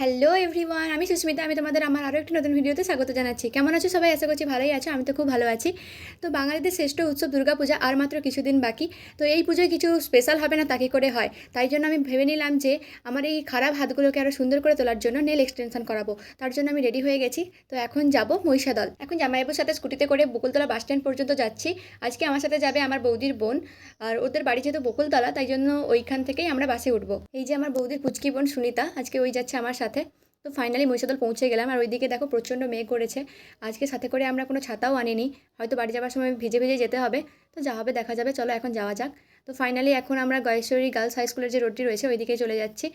Hello everyone আমি সুস্মিতা, আমি তোমাদের আমার আরও একটি নতুন ভিডিওতে স্বাগত জানাচ্ছি। কেমন আছো সবাই? আশা করছি ভালোই আছো, আমি তো খুব ভালো আছি। তো বাঙালিদের শ্রেষ্ঠ উৎসব দুর্গাপূজা আর মাত্র কিছুদিন বাকি। তো এই পুজোয় কিছু স্পেশাল হবে না তাকে করে হয়? তাই জন্য আমি ভেবে নিলাম যে আমার এই খারাপ হাতগুলোকে আরও সুন্দর করে তোলার জন্য নেল এক্সটেনশন করাবো। তার জন্য আমি রেডি হয়ে গেছি। তো এখন যাব মহিষাদল। এখন জামাইবাবুর সাথে স্কুটিতে করে বকুলতলা বাস স্ট্যান্ড পর্যন্ত যাচ্ছি। আজকে আমার সাথে যাবে আমার বৌদির বোন। আর ওদের বাড়ি যেহেতু বকুলতলা, তাই জন্য ওইখান থেকেই আমরা বাসে উঠবো। এই যে আমার বৌদির পুচকি বোন সুনিতা, আজকে ওই যাচ্ছে আমার সাথে। তো ফাইনালি মহিষাদল পৌঁছে গেলাম। আর ওইদিকে দেখো প্রচণ্ড মেঘ করেছে। আজকে সাথে করে আমরা কোনো ছাতাও আনিনি। হয়তো বাড়ি যাওয়ার সময় ভিজে ভিজে যেতে হবে। তো যা হবে দেখা যাবে। চলো এখন যাওয়া যাক। তো ফাইনালি এখন আমরা গয়েশ্বরী গার্লস হাই স্কুলের যে রোডটি রয়েছে ওইদিকে চলে যাচ্ছি।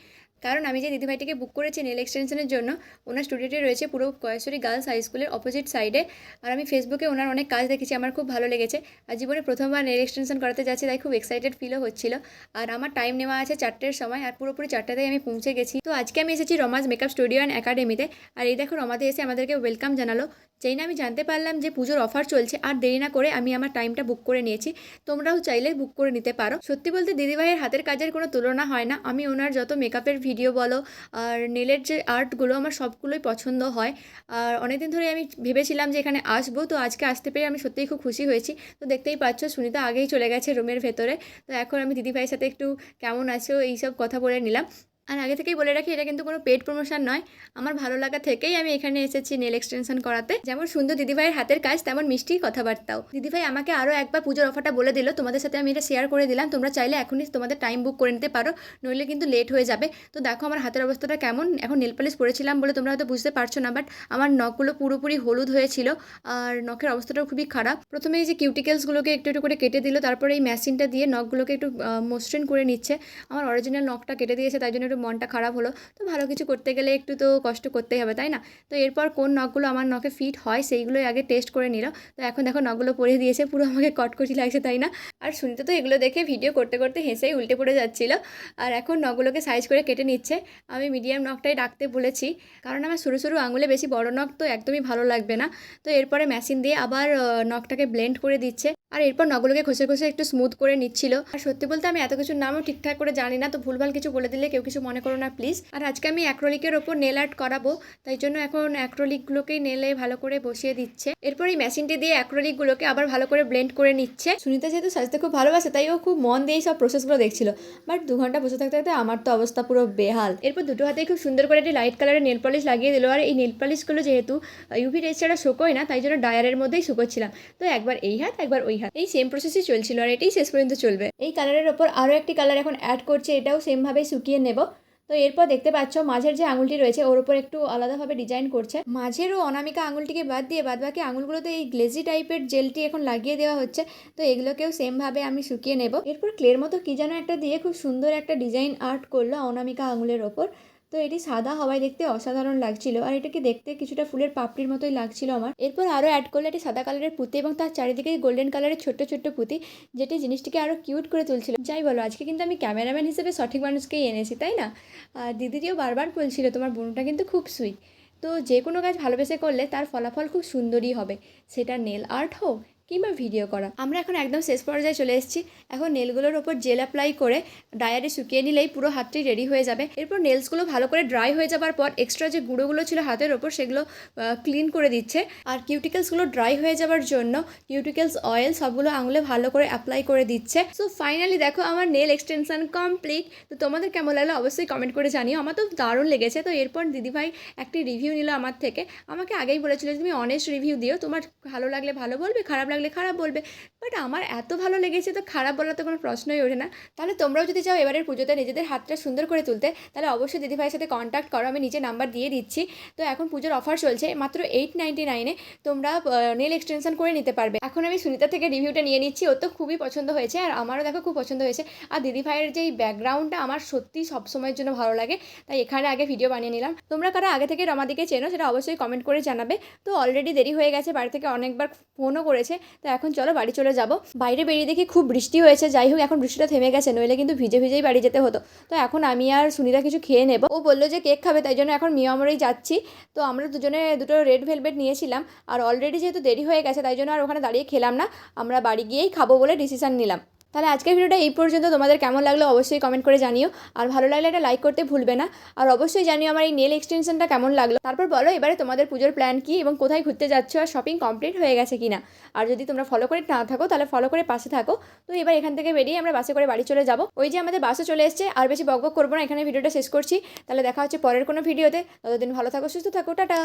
কারণ আমি যে দিদিভাইটিকে বুক করেছি নেল এক্সটেনশনের জন্য, ওনার স্টুডিওটি রয়েছে পুরো গয়েশ্বরী গার্লস হাই স্কুলের অপোজিট সাইডে আর আমি ফেসবুকে ওনার অনেক কাজ দেখেছি, আমার খুব ভালো লেগেছে। আর জীবনে প্রথমবার নেল এক্সটেনশন করাতে যাচ্ছি, তাই খুব এক্সাইটেড ফিলও হচ্ছিল। আর আমার টাইম নেওয়া আছে চারটের সময়, আর পুরোপুরি চারটাতেই আমি পৌঁছে গেছি। তো আজকে আমি এসেছি রমাজ মেকআপ স্টুডিও অ্যান্ড একাডেমিতে আর এই দেখো রমাতে এসে আমাদেরকে ওয়েলকাম জানালো। যেই না আমি জানতে পারলাম যে পুজোর অফার চলছে, আর দেরি না করে আমি আমার টাইমটা বুক করে নিয়েছি। তোমরাও চাইলে বুক করে নিতে পারো। সত্যি বলতে দিদিভাইয়ের হাতের কাজের কোনো তুলনা হয় না। আমি ওনার যত মেকআপের ভিডিও বলো, আর নেলের যে আর্টগুলো, আমার সবগুলোই পছন্দ হয়। আর অনেকদিন ধরে আমি ভেবেছিলাম যে এখানে আসব, তো আজকে আসতে পেরে আমি সত্যিই খুব খুশি হয়েছি। তো দেখতেই পাচ্ছ, সুনিতা আগেই চলে গেছে রুমের ভেতরে। তো এখন আমি দিদিভাইয়ের সাথে একটু কেমন আছো, এইসব কথা বলে নিলাম। আর আগে থেকেই বলে রাখি, এটা কিন্তু কোনো পেড প্রমোশন নয়। আমার ভালো লাগা থেকেই আমি এখানে এসেছি নেল এক্সটেনশন করাতে। যেমন সুন্দর দিদিভাইয়ের হাতের কাজ, তেমন মিষ্টি কথাবার্তাও। দিদিভাই আমাকে আরও একবার পুজোর অফারটা বলে দিল। তোমাদের সাথে আমি এটা শেয়ার করে দিলাম। তোমরা চাইলে এখনই তোমাদের টাইম বুক করে নিতে পারো, নইলে কিন্তু লেট হয়ে যাবে। তো দেখো আমার হাতের অবস্থাটা কেমন। এখন নেল পালিশ পরেছিলাম বলে তোমরা হয়তো বুঝতে পারছ না বাট আমার নখগুলো পুরোপুরি হলুদ হয়েছিল আর নখের অবস্থাটাও খুবই খারাপ। প্রথমে এই যে কিউটিকেলসগুলোকে একটু একটু করে কেটে দিল, তারপরে এই মেশিনটা দিয়ে নখগুলোকে একটু মসৃণ করে নিচ্ছে। আমার অরিজিনাল নখটা কেটে দিয়েছে, তাই জন্য একটু মনটা খারাপ হলো, তো ভালো কিছু করতে গেলে একটু তো কষ্ট করতেই হবে, তাই না? তো এরপর কোন নখগুলো আমার নখে ফিট হয় সেইগুলোই আগে টেস্ট করে নিল। তো এখন দেখো নখগুলো পরে দিয়েছে, পুরো আমাকে কটকটি লাগছে, তাই না? আর শুনতে তো এগুলো দেখে ভিডিও করতে করতে হেসেই উল্টে পড়ে যাচ্ছিল। আর এখন নখগুলোকে সাইজ করে কেটে নিচ্ছে। আমি মিডিয়াম নখটাই রাখতে বলেছি, কারণ আমার সরু সরু আঙুলে বেশি বড় নখ তো একদমই ভালো লাগবে না। তো এরপরে মেশিন দিয়ে আবার নখটাকে ব্লেন্ড করে দিচ্ছে। আর এরপর নখগুলোকে ঘষে ঘষে একটু স্মুথ করে নিচ্ছিল। আর সত্যি বলতে আমি এত কিছুর নামও ঠিকঠাক করে জানি না, তো ভুলভাল কিছু বলে দিলে কেউ কিছু মনে করো না প্লিজ আর আজকে আমি অ্যাক্রোলিকের ওপর নেল আর্ট করাবো, তাই জন্য এখন অ্যাক্রোলিকগুলোকেই নেলে ভালো করে বসিয়ে দিচ্ছে। এরপর এই মেশিনটি দিয়ে অ্যাক্রোলিকগুলোকে আবার ভালো করে ব্লেন্ড করে নিচ্ছে। সুনিতা যেহেতু সাজতে খুব ভালোবাসে, তাই ও খুব মন দিয়ে সব প্রসেসগুলো দেখছিল। বাট দু ঘণ্টা বসে থাকতে থাকতে আমার তো অবস্থা পুরো বেহাল। এরপর দুটো হাতেই খুব সুন্দর করে একটি লাইট কালারের নেল পলিশ লাগিয়ে দিল। আর এই নেল পলিশগুলো যেহেতু ইউভি রেস ছাড়া শুকোয় না, তাই জন্য ডায়ারের মধ্যেই শুকোচ্ছিলাম। তো একবার এই হাত, একবার ওই হাত এই সেম প্রসেসই চলছিল আর এটাই শেষ পর্যন্ত চলবে। এই কালারের ওপর আরও একটি কালার এখন অ্যাড করছে, এটাও সেমভাবেই শুকিয়ে নেব। তো এরপর দেখতে পাচ্ছ মাঝের যে আঙুলটি রয়েছে, ওর উপর একটু আলাদাভাবে ডিজাইন করছে। মাঝের ও অনামিকা আঙুলটিকে বাদ দিয়ে বাদ বাকি আঙুলগুলোতে এই গ্লেজি টাইপের জেলটি এখন লাগিয়ে দেওয়া হচ্ছে। তো এগুলোকেও সেমভাবে আমি শুকিয়ে নেব। এরপর ক্লের মতো কী যেন একটা দিয়ে খুব সুন্দর একটা ডিজাইন আর্ট করল অনামিকা আঙুলের ওপর। তো এটি সাদা হওয়ায় দেখতে অসাধারণ লাগছিল। আর এটাকে দেখতে কিছুটা ফুলের পাপড়ির মতোই লাগছিল আমার। এরপর আরও অ্যাড করলে এটি সাদা কালারের পুঁতি এবং তার চারিদিকে গোল্ডেন কালারের ছোট্ট ছোট্ট পুঁতি, যেটি জিনিসটিকে আরও কিউট করে তুলছিল। যাই বলো, আজকে কিন্তু আমি ক্যামেরাম্যান হিসেবে সঠিক মানুষকেই এনেছি, তাই না? আর দিদিটিও বারবার বলছিল, তোমার বোনটা কিন্তু খুব সুইট তো যে কোনো কাজ ভালোবেসে করলে তার ফলাফল খুব সুন্দরই হবে। সেটা নেল আর্ট হোক কিংবা ভিডিও করা। আমরা এখন একদম শেষ পর্যায়ে চলে এসেছি। এখন নেলগুলোর ওপর জেল অ্যাপ্লাই করে ডায়ারে শুকিয়ে নিলেই পুরো হাতটি রেডি হয়ে যাবে। এরপর নেলসগুলো ভালো করে ড্রাই হয়ে যাবার পর এক্সট্রা যে গুঁড়োগুলো ছিল হাতের ওপর সেগুলো ক্লিন করে দিচ্ছে। আর কিউটিকেলসগুলো ড্রাই হয়ে যাবার জন্য কিউটিকেলস অয়েল সবগুলো আঙুলে ভালো করে অ্যাপ্লাই করে দিচ্ছে। সো ফাইনালি দেখো আমার নেল এক্সটেনশন কমপ্লিট তো তোমাদের কেমন লাগল অবশ্যই কমেন্ট করে জানিও। আমার তো দারুণ লেগেছে। তো এরপর দিদিভাই একটি রিভিউ নিল আমার থেকে। আমাকে আগেই বলেছিল তুমি অনেস্ট রিভিউ দিও। তোমার ভালো লাগলে ভালো বলবে, খারাপ লাগলে খারাপ বলবে। বাট আমার এত ভালো লেগেছে তো খারাপ বলার তো কোনো প্রশ্নই ওঠে না। তাহলে তোমরাও যদি চাও এবারের পুজোতে নিজেদের হাতটা সুন্দর করে তুলতে, তাহলে অবশ্যই দিদিভাইয়ের সাথে কন্ট্যাক্ট করো। আমি নিজে নাম্বার দিয়ে দিচ্ছি। তো এখন পুজোর অফার চলছে মাত্র এইট নাইনটি নাইনে তোমরা নেল এক্সটেনশন করে নিতে পারবে। এখন আমি সুনিতা থেকে রিভিউটা নিয়ে নিচ্ছি। ওর তো খুবই পছন্দ হয়েছে আর আমারও দেখো খুব পছন্দ হয়েছে। আর দিদিভাইয়ের যে ব্যাকগ্রাউন্ডটা আমার সত্যি সবসময়ের জন্য ভালো লাগে। তাই এখানে আগে ভিডিও বানিয়ে নিলাম। তোমরা কারা আগে থেকে রমাদিকে চেনো সেটা অবশ্যই কমেন্ট করে জানাবে। তো অলরেডি দেরি হয়ে গেছে, বাড়ি থেকে অনেকবার ফোনও করেছে। তো এখন চলো বাড়ি চলে যাব। বাইরে বেরিয়ে দেখি খুব বৃষ্টি হয়েছে, যাই হোক এখন বৃষ্টিটা থেমে গেছে, নইলে কিন্তু ভিজে ভিজেই বাড়ি যেতে হতো। তো এখন আমি আর সুনিতা কিছু খেয়ে নেব। ও বলল যে কেক খাবে, তাই জন্য এখন মিয়ামরেই যাচ্ছি। তো আমরা দুজনে দুটো রেড ভেলভেট নিয়েছিলাম, আর অলরেডি যেহেতু দেরি হয়ে গেছে, তাই জন্য আর ওখানে দাঁড়িয়ে খেলাম না। আমরা বাড়ি গিয়েই খাব বলে ডিসিশান নিলাম। তাহলে আজকের ভিডিওটা এই পর্যন্ত। তোমাদের কেমন লাগল অবশ্যই কমেন্ট করে জানিও। আর ভালো লাগলে একটা লাইক করতে ভুলবে না। আর অবশ্যই জানিও আমার এই নেল এক্সটেনশনটা কেমন লাগল। তারপর বলো এবারে তোমাদের পুজোর প্ল্যান কী এবং কোথায় ঘুরতে যাচ্ছ আর শপিং কমপ্লিট হয়ে গেছে কিনা। আর যদি তোমরা ফলো করে না থাকো, তাহলে ফলো করে পাশে থাকো। তো এবার এখান থেকে বেরিয়ে আমরা বাসে করে বাড়ি চলে যাব। ওই যে আমাদের বাসে চলে এসছে। আর বেশি বকবক করব না, এখানে ভিডিওটা শেষ করছি। তাহলে দেখা হচ্ছে পরের কোনো ভিডিওতে। ততদিন ভালো থাকো, সুস্থ থাকো, টাটা।